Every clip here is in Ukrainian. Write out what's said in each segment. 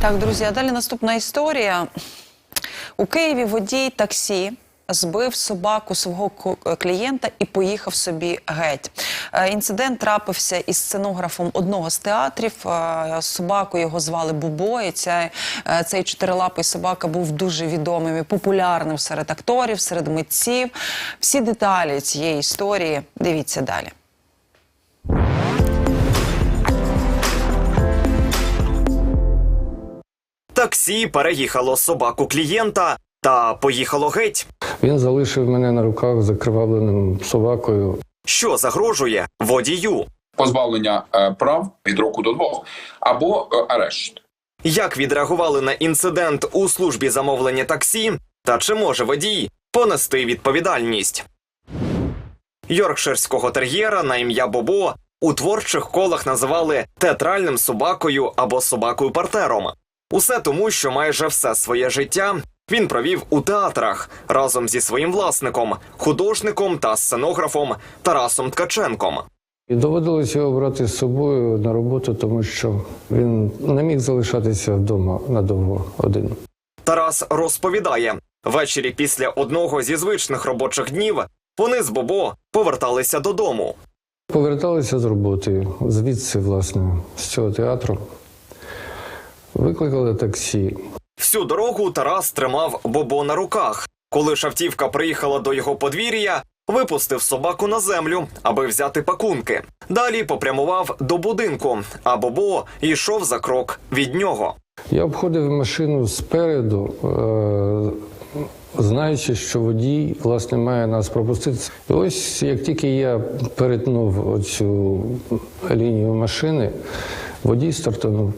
Так, друзі, а далі наступна історія. У Києві водій таксі збив собаку свого клієнта і поїхав собі геть. Е, Інцидент трапився із сценографом одного з театрів. Е, Собаку його звали Бубо. І ця, е, цей чотирилапий собака був дуже відомим і популярним серед акторів, серед митців. Всі деталі цієї історії дивіться далі. Таксі переїхало собаку клієнта та поїхало геть. Він залишив мене на руках закривавленим собакою. Що загрожує водію? позбавлення е, прав від року до двох або е, арешт. Як відреагували на інцидент у службі замовлення таксі? Та чи може водій понести відповідальність? Йоркширського тер'єра на ім'я Бобо у творчих колах називали театральним собакою або собакою партером. Усе тому, що майже все своє життя він провів у театрах разом зі своїм власником, художником та сценографом Тарасом Ткаченком. І доводилось його брати з собою на роботу, тому що він не міг залишатися вдома надовго один. Тарас розповідає, ввечері після одного зі звичних робочих днів вони з Бобо поверталися додому. Поверталися з роботи, звідси, власне, з цього театру. Викликали таксі. Всю дорогу Тарас тримав Бобо на руках. Коли шавтівка приїхала до його подвір'я, випустив собаку на землю, аби взяти пакунки. Далі попрямував до будинку, а Бобо йшов за крок від нього. Я обходив машину спереду, е- знаючи, що водій власне має нас пропустити. І ось як тільки я перетнув оцю лінію машини, водій стартанув,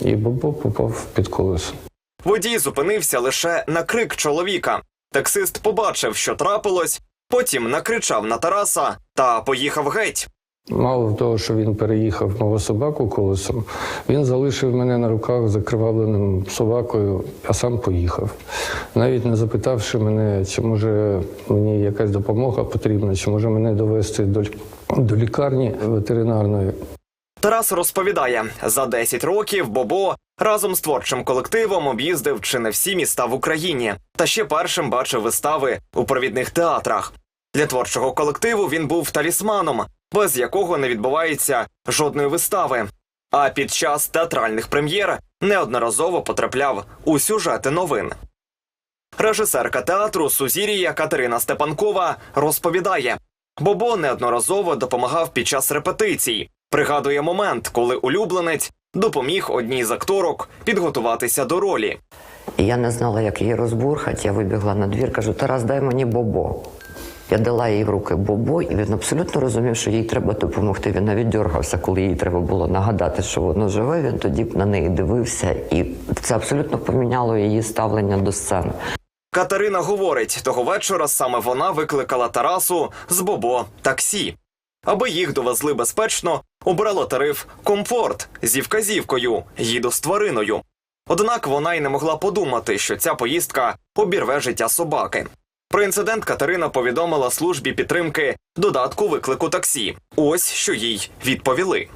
і Бобо попав під колесо. Водій зупинився лише на крик чоловіка. Таксист побачив, що трапилось, потім накричав на Тараса та поїхав геть. Мало того, що він переїхав мого собаку колесом, він залишив мене на руках закривавленим собакою, а сам поїхав. Навіть не запитавши мене, чи може мені якась допомога потрібна, чи може мене довести до, до лікарні ветеринарної. Тарас розповідає, за 10 років Бобо разом з творчим колективом об'їздив чи не всі міста в Україні, та ще першим бачив вистави у провідних театрах. Для творчого колективу він був талісманом, без якого не відбувається жодної вистави. А під час театральних прем'єр неодноразово потрапляв у сюжети новин. Режисерка театру Сузірія Катерина Степанкова розповідає, Бобо неодноразово допомагав під час репетицій. Пригадує момент, коли улюбленець допоміг одній з акторок підготуватися до ролі. Я не знала, як її розбурхати. Я вибігла на двір, кажу, Тарас, дай мені бобо. Я дала їй в руки бобо, і він абсолютно розумів, що їй треба допомогти. Він навіть дергався, коли їй треба було нагадати, що воно живе. Він тоді на неї дивився, і це абсолютно поміняло її ставлення до сцени. Катерина говорить, того вечора саме вона викликала Тарасу з Бобо таксі. Аби їх довезли безпечно, обрала тариф комфорт зі вказівкою їду з твариною. Однак вона й не могла подумати, що ця поїздка обірве життя собаки. Про інцидент Катерина повідомила службі підтримки додатку виклику таксі. Ось що їй відповіли.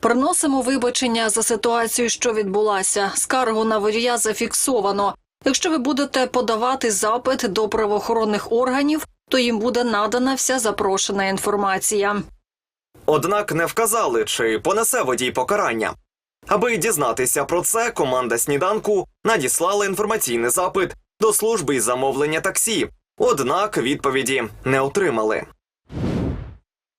Приносимо вибачення за ситуацію, що відбулася. Скаргу на водія зафіксовано. Якщо ви будете подавати запит до правоохоронних органів, то їм буде надана вся запрошена інформація. Однак не вказали, чи понесе водій покарання. Аби дізнатися про це, команда сніданку надіслала інформаційний запит до служби із замовлення таксі. Однак відповіді не отримали.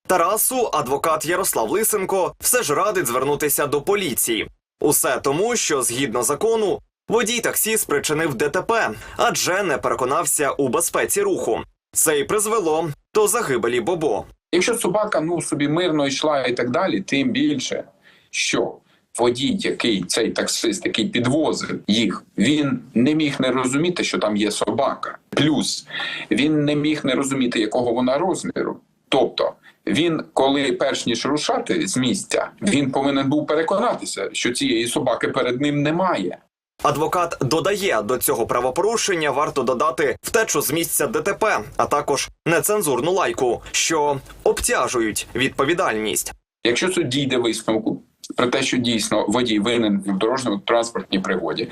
Тарасу адвокат Ярослав Лисенко все ж радить звернутися до поліції. Усе тому, що згідно закону водій таксі спричинив ДТП, адже не переконався у безпеці руху. Це й призвело до загибелі Бобо. Якщо собака ну собі мирно йшла і так далі, тим більше, що водій, який цей таксист, який підвозив їх, він не міг не розуміти, що там є собака. Плюс він не міг не розуміти, якого вона розміру. Тобто, він, коли перш ніж рушати з місця, він повинен був переконатися, що цієї собаки перед ним немає. Адвокат додає до цього правопорушення варто додати втечу з місця ДТП, а також нецензурну лайку, що обтяжують відповідальність. Якщо суд дійде висновку про те, що дійсно водій винен в дорожньому транспортній пригоді.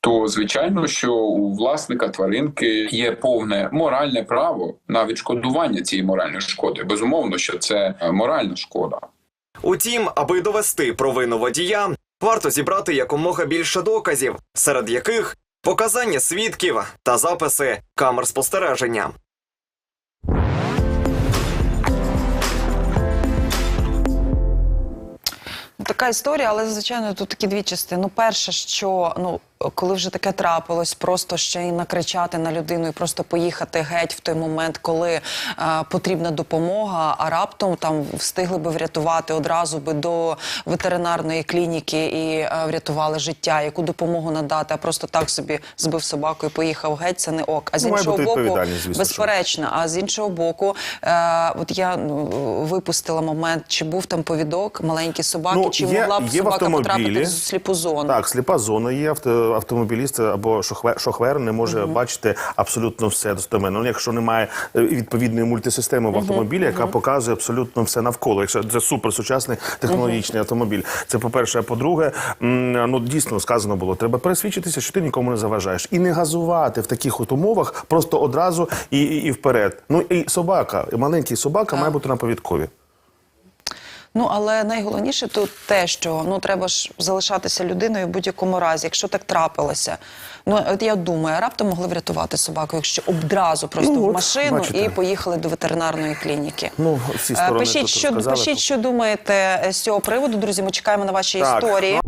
То звичайно, що у власника тваринки є повне моральне право на відшкодування цієї моральної шкоди. Безумовно, що це моральна шкода. Утім, аби довести провину водія, варто зібрати якомога більше доказів, серед яких показання свідків та записи камер спостереження. Ну, Така історія, але звичайно тут такі дві частини. Ну, перше, що ну коли вже таке трапилось, просто ще й накричати на людину і просто поїхати геть в той момент, коли е, потрібна допомога, а раптом там встигли би врятувати одразу би до ветеринарної клініки і е, врятували життя, яку допомогу надати, а просто так собі збив собаку і поїхав геть. Це не ок. А з Ну, іншого боку, звісно, безперечно. А з іншого боку, е, от я ну, випустила момент, чи був там повідок, маленькі собаки, Ну, чи є- могла б собака потрапити в сліпу зону. Так, сліпа зона є. авто- Автомобіліст або шохвер, не може бачити абсолютно все достеменно. Ну, якщо немає е, відповідної мультисистеми в автомобілі, яка показує абсолютно все навколо. Якщо це суперсучасний технологічний автомобіль. Це по-перше. А по-друге, ну дійсно сказано було, треба пересвідчитися, що ти нікому не заважаєш. І не газувати в таких от умовах просто одразу і, і, і вперед. Ну і собака, і маленький собака має бути на повідкові. Ну але найголовніше тут те, що ну треба ж залишатися людиною в будь-якому разі, якщо так трапилося. Ну от я думаю, раптом могли врятувати собаку, якщо одразу просто Ну, в машину бачите. і поїхали до ветеринарної клініки. Ну, всі Е, сторони пишіть, тут що пишіть, що думаєте з цього приводу, друзі. Ми чекаємо на ваші Так. історії.